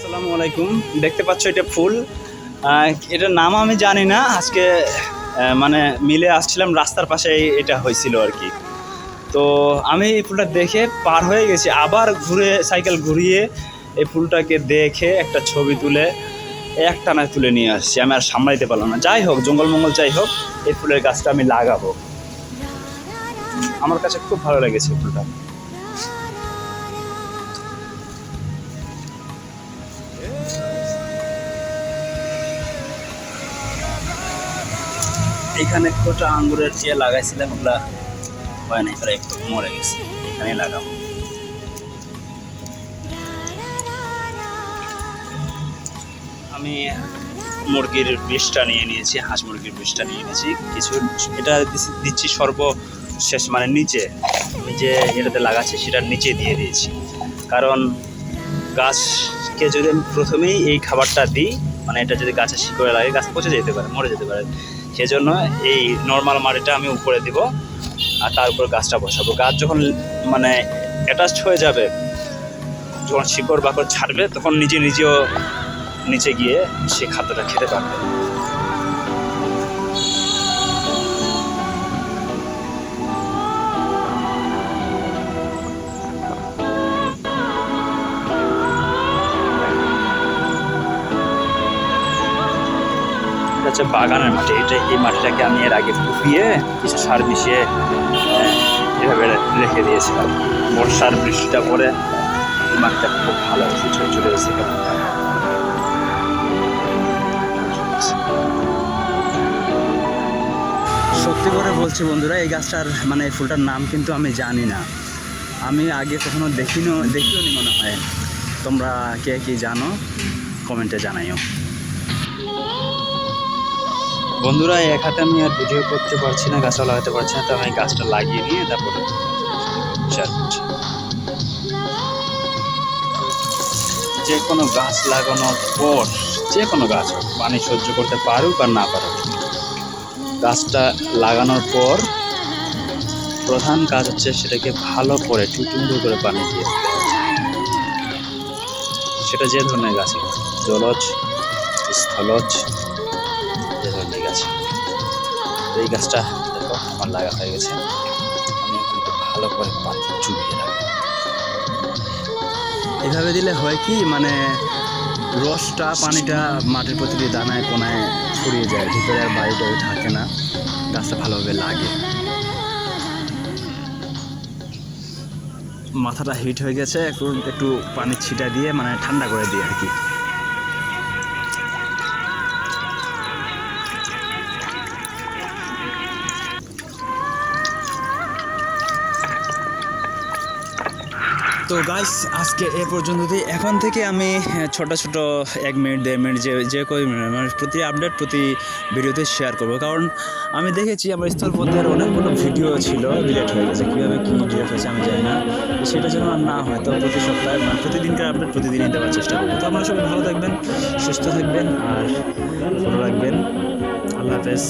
আসসালামু আলাইকুম। দেখতে পাচ্ছ এটা ফুল। এটার নাম আমি জানি না। আজকে মানে মিলে আসছিলাম, রাস্তার পাশে এটা হয়েছিল আর কি। তো আমি এই ফুলটা দেখে পার হয়ে গেছি। আবার ঘুরে, সাইকেল ঘুরিয়ে এই ফুলটাকে দেখে একটা ছবি তুলে একটানায় তুলে নিয়ে আসছি। আমি আর সামলাইতে পারলাম না। যাই হোক, জঙ্গলমঙ্গল যাই হোক, এই ফুলের গাছটা আমি লাগাবো। আমার কাছে খুব ভালো লেগেছে ফুলটা। এখানে কটা আঙ্গুরের যে লাগাইছিলাম ওগুলা হয় না একটু মরে গেছে এখানে লাগাবো। আমি মুরগির বিষটা নিয়ে নিয়েছি, হাঁস মুরগির বিষটা নিয়ে নিয়েছি, কিছু এটা দিচ্ছি সর্বশেষ মানে নিচে, যে এটাতে লাগাচ্ছি সেটার নিচে দিয়ে দিয়েছি। কারণ গাছকে যদি আমি প্রথমেই এই খাবারটা দিই মানে এটা যদি গাছের শিকড়ে লাগে, গাছ পচে যেতে পারে, মরে যেতে পারে। সেজন্য এই নর্মাল মাটিটা আমি উপরে দিব আর তার উপর গাছটা বসাবো। গাছ যখন মানে অ্যাটাচড হয়ে যাবে, যখন শিকড় বাকড় ছাড়বে, তখন নিজে নিজেও নিচে গিয়ে সে খাদ্যটা খেতে পারবে। হচ্ছে বাগানের মাটি। এটা এই মাটিটাকে আমি এর আগে ফুপিয়ে কিছু সার মিশিয়ে এভাবে রেখে দিয়েছিলাম। বর্ষার বৃষ্টিটা পরে এই মাটিটা খুব ভালো ছোটো ছোটো হয়েছে সত্যি করে বলছি বন্ধুরা, এই গাছটার মানে ফুলটার নাম কিন্তু আমি জানি না। আমি আগে কখনো দেখিনো দেখিও নি মনে হয়। তোমরা কে কি জানো, কমেন্টে জানাইও। বন্ধুরা এক হাতে আমি আর ভিডিও করতে পারছি না গাছটা লাগাতে পারছি না, তো আমি গাছটা লাগিয়ে নিয়ে তারপরে যে কোনো গাছ লাগানোর পর, যে কোনো গাছ পানি সহ্য করতে পারুক আর না পারুক, গাছটা লাগানোর পর প্রধান কাজ হচ্ছে সেটাকে ভালো করে টুটুন্ডু করে পানি দিয়ে সেটা যে ধরনের গাছ জলজ, স্থলজ এই গাছটা দেখো, আমার লাগা হয়ে গেছে। আমি ভালো করে পানি চুবিয়ে রাখব। এভাবে দিলে হয় কি মানে রসটা পানিটা মাটির প্রতিটি দানায়, কোনায় ছড়িয়ে যায়, ভিতরে আর বায়ু টায়ু থাকে না। গাছটা ভালোভাবে লাগে। মাথাটা হিট হয়ে গেছে একটু একটু পানি ছিটা দিয়ে মানে ঠান্ডা করে দিয়ে আর কি। তো গাইস আজকে এ পর্যন্তই এখন থেকে আমি ছোট ছোট এক মিনিট দেড় মিনিট যে যে কই মানে প্রতি আপডেট প্রতি ভিডিওতে শেয়ার করব। কারণ আমি দেখেছি আমার স্থলপথের অনেকগুলো ভিডিও ছিল ডিলেট হয়ে গেছে। কীভাবে কী ডিলেট হয়েছে আমি জানি না। সেটা যেন আর না হয়, তো প্রতি সপ্তাহে মানে প্রতিদিনকার আপডেট প্রতিদিনই দেওয়ার চেষ্টা করব। তো আপনারা সবাই ভালো থাকবেন, সুস্থ থাকবেন, আর ভালো রাখবেন আল্লাহ হাফেজ।